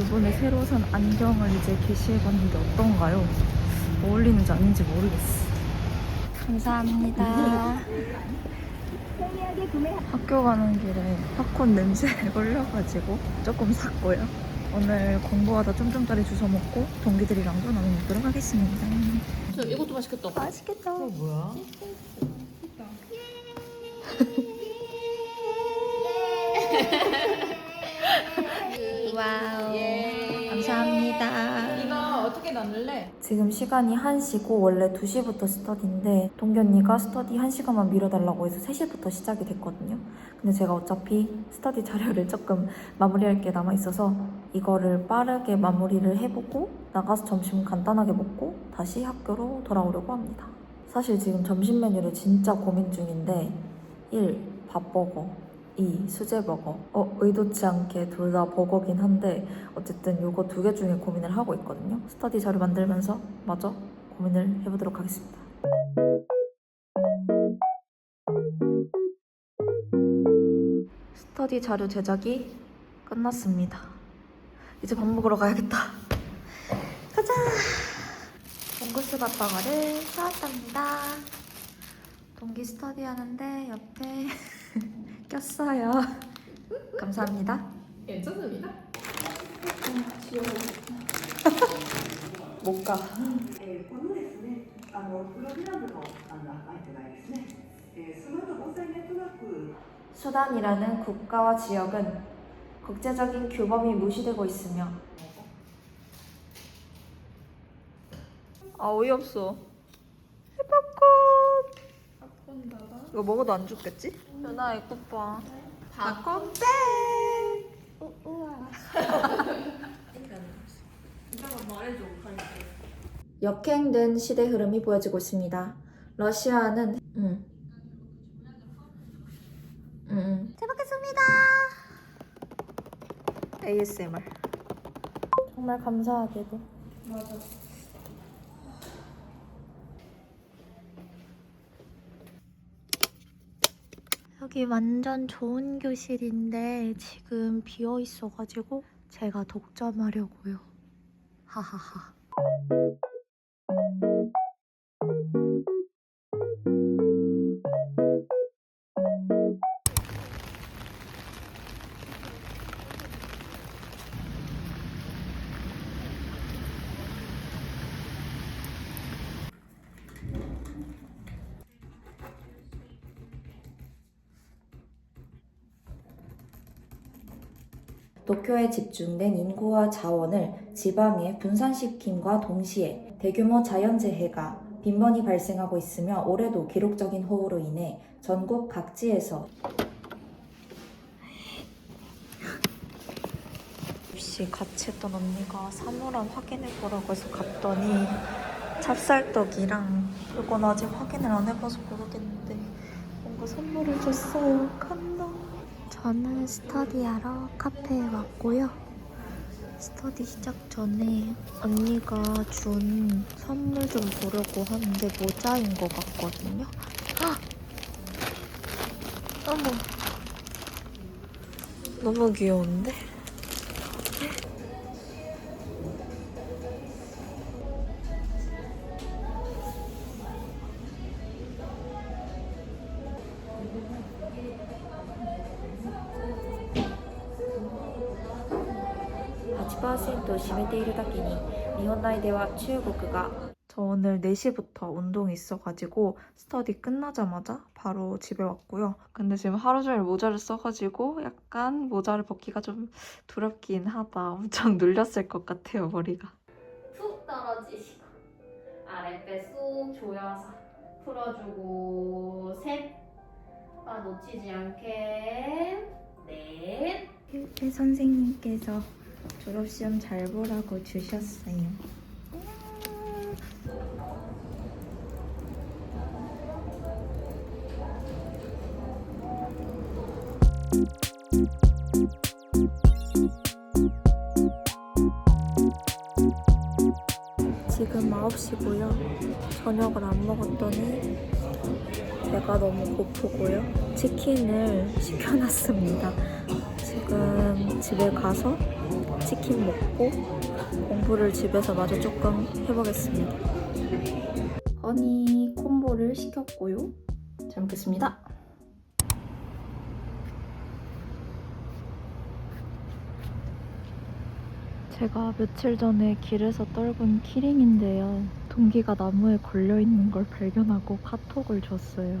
이번에 새로 산 안경을 이제 게시해봤는데 어떤가요? 어울리는지 아닌지 모르겠어. 감사합니다. 학교 가는 길에 팝콘 냄새에 걸려가지고 조금 샀고요. 오늘 공부하다 쫌쫌짜리 주워 먹고 동기들이랑도 나눠 먹도록 하겠습니다. 이것도 맛있겠다. 맛있겠다. 뭐야? 와우. 예. 감사합니다. 이거 어떻게 나눌래? 지금 시간이 1시고 원래 2시부터 스터디인데 동기 언니가 스터디 1시간만 미뤄달라고 해서 3시부터 시작이 됐거든요. 근데 제가 어차피 스터디 자료를 조금 마무리할 게 남아있어서 이거를 빠르게 마무리를 해보고 나가서 점심 간단하게 먹고 다시 학교로 돌아오려고 합니다. 사실 지금 점심 메뉴를 진짜 고민 중인데 1. 밥버거 2. 수제버거 어, 의도치 않게 둘 다 버거긴 한데 어쨌든 요거 두 개 중에 고민을 하고 있거든요. 스터디 자료 만들면서 마저 고민을 해보도록 하겠습니다. 스터디 자료 제작이 끝났습니다. 이제 밥 먹으러 가야겠다. 가자! 봉구스 밥버거를 사왔답니다. 동기 스터디 하는데 옆에 꼈어요. 감사합니다. 괜찮습니다. 못 가. えーこのですね、あのプログラムのあのアイテムはですね、えースマート防災ネットワーク 수단이라는 국가와 지역은 국제적인 규범이 무시되고 있으며 아 어이없어 팝콘 이거 먹어도 안 죽겠지? 연아 이거 봐백 우와 역행된 시대 흐름이 보여지고 있습니다 러시아는 음. 음. 잘 먹겠습니다. ASMR. 정말 감사하게도. 맞아. 여기 완전 좋은 교실인데 지금 비어 있어가지고 제가 독점하려고요. 하하하. 도쿄에 집중된 인구와 자원을 지방에 분산시킴과 동시에 대규모 자연재해가 빈번히 발생하고 있으며 올해도 기록적인 호우로 인해 전국 각지에서 혹시 같이 했던 언니가 사물함 확인해 보라고 해서 갔더니 찹쌀떡이랑 이건 아직 확인을 안 해봐서 모르겠는데 뭔가 선물을 줬어요. 저는 스터디하러 카페에 왔고요. 스터디 시작 전에 언니가 준 선물 좀 보려고 하는데 모자인 것 같거든요. 헉! 어머. 너무 귀여운데 ?8%占めているだけに日本内では中国が저 오늘 4시부터 운동이 있어가지고 스터디 끝나자마자 바로 집에 왔고요. 근데 지금 하루 종일 모자를 써가지고 약간 모자를 벗기가 좀 두렵긴 하다. 엄청 눌렸을 것 같아요, 머리가. 툭 떨어지시고 아랫배 쑥 조여서 풀어주고 셋 아, 놓치지 않게 넷 회 선생님께서 졸업시험 잘 보라고 주셨어요. 지금 9시고요. 저녁을 안 먹었더니 배가 너무 고프고요. 치킨을 시켜놨습니다. 지금 집에 가서 치킨 먹고 공부를 집에서 마저 조금 해보겠습니다. 허니 콤보를 시켰고요. 잘 먹겠습니다. 제가 며칠 전에 길에서 떨군 키링인데요. 동기가 나무에 걸려 있는 걸 발견하고 카톡을 줬어요.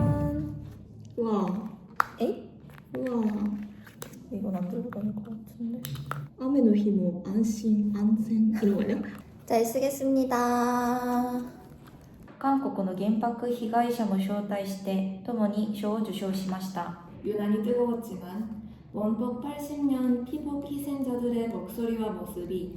우와, 에이? 우와. 이건 안 들고 다닐 것 같은데.雨の日も安心安全 이런 거예요? 잘 쓰겠습니다韓国の原爆被害者も招待して共に賞を受賞しました 유난히 뜨거웠지만 원법 80년 피복 희생자들의 목소리와 모습이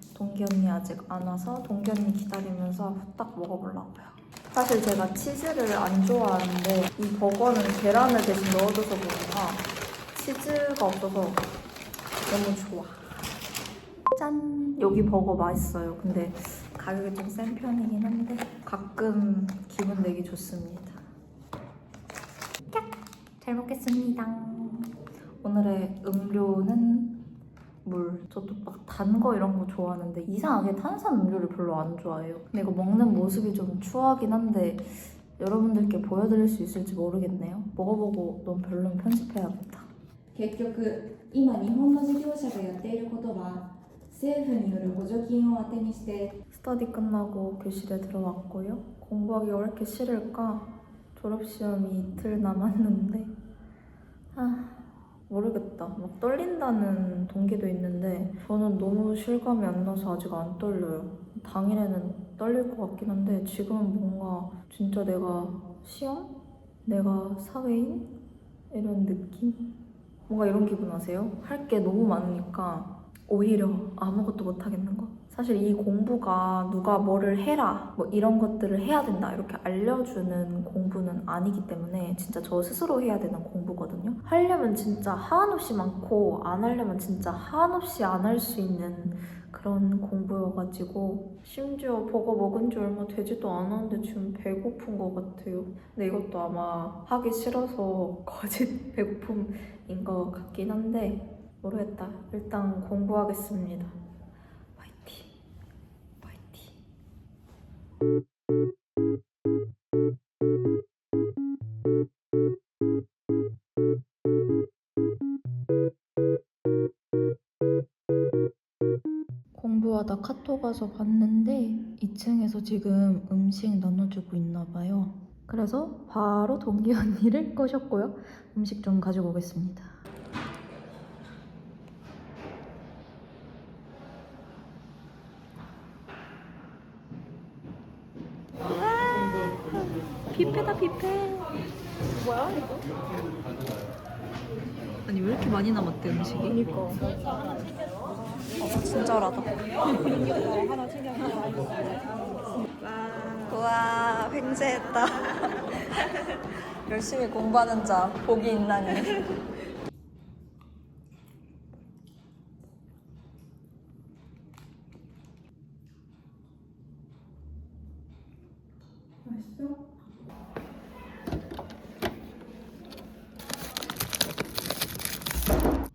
동기 언니 아직 안 와서 동기 언니 기다리면서 후딱 먹어보려고요. 사실 제가 치즈를 안 좋아하는데 이 버거는 계란을 대신 넣어줘서 그런가 치즈가 없어서 너무 좋아. 짠! 여기 버거 맛있어요. 근데 가격이 좀 센 편이긴 한데 가끔 기분 내기 좋습니다. 깍! 잘 먹겠습니다. 오늘의 음료는 물. 저도 막 단 거 이런 거 좋아하는데 이상하게 탄산 음료를 별로 안 좋아해요. 근데 이거 먹는 모습이 좀 추하긴 한데 여러분들께 보여드릴 수 있을지 모르겠네요. 먹어보고 너무 별로면 편집해야겠다. 結局今日本の事業者がやっていることは政府による補助金を当てにして 스터디 끝나고 교실에 들어왔고요. 공부하기가 왜 이렇게 싫을까? 졸업시험이 이틀 남았는데 아 모르겠다. 막 떨린다는 동기도 있는데 저는 너무 실감이 안 나서 아직 안 떨려요. 당일에는 떨릴 것 같긴 한데 지금은 뭔가 진짜 내가 시험? 내가 사회인? 이런 느낌? 뭔가 이런 기분 아세요? 할 게 너무 많으니까 오히려 아무것도 못 하겠는 거. 사실 이 공부가 누가 뭐를 해라, 뭐 이런 것들을 해야 된다, 이렇게 알려주는 공부는 아니기 때문에 진짜 저 스스로 해야 되는 공부거든요. 하려면 진짜 한없이 많고, 안 하려면 진짜 한없이 안 할 수 있는 그런 공부여가지고, 심지어 버거 먹은 지 얼마 되지도 않았는데 지금 배고픈 것 같아요. 근데 이것도 아마 하기 싫어서 거짓 배고픔인 것 같긴 한데, 모르겠다. 일단 공부하겠습니다. 공부하다 카톡 와서 봤는데 2층에서 지금 음식 나눠주고 있나 봐요. 그래서 바로 동기 언니를 꼬셨고요. 음식 좀 가지고 오겠습니다. 뷔페다 뷔페 뭐야 이거? 아니 왜 이렇게 많이 남았대 음식이? 그니까 어, 친절하다 우와 횡재했다 열심히 공부하는 자 복이 있나니 맛있어?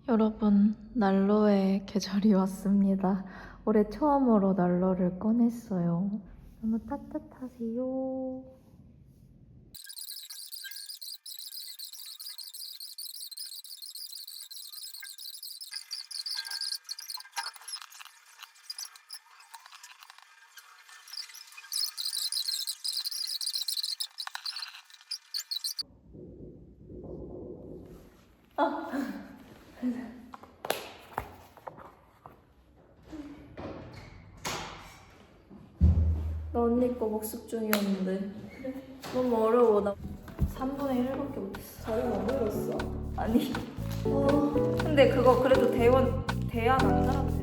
여러분, 난로의 계절이 왔습니다. 올해 처음으로 난로를 꺼냈어요. 너무 따뜻하세요. 나 언니 거 복습 중이었는데. 너무 어려워. 나 3분의 1밖에 못했어. 자료 만들었어? 아니. 어, 근데 그거 그래도 대원 대안 안 되지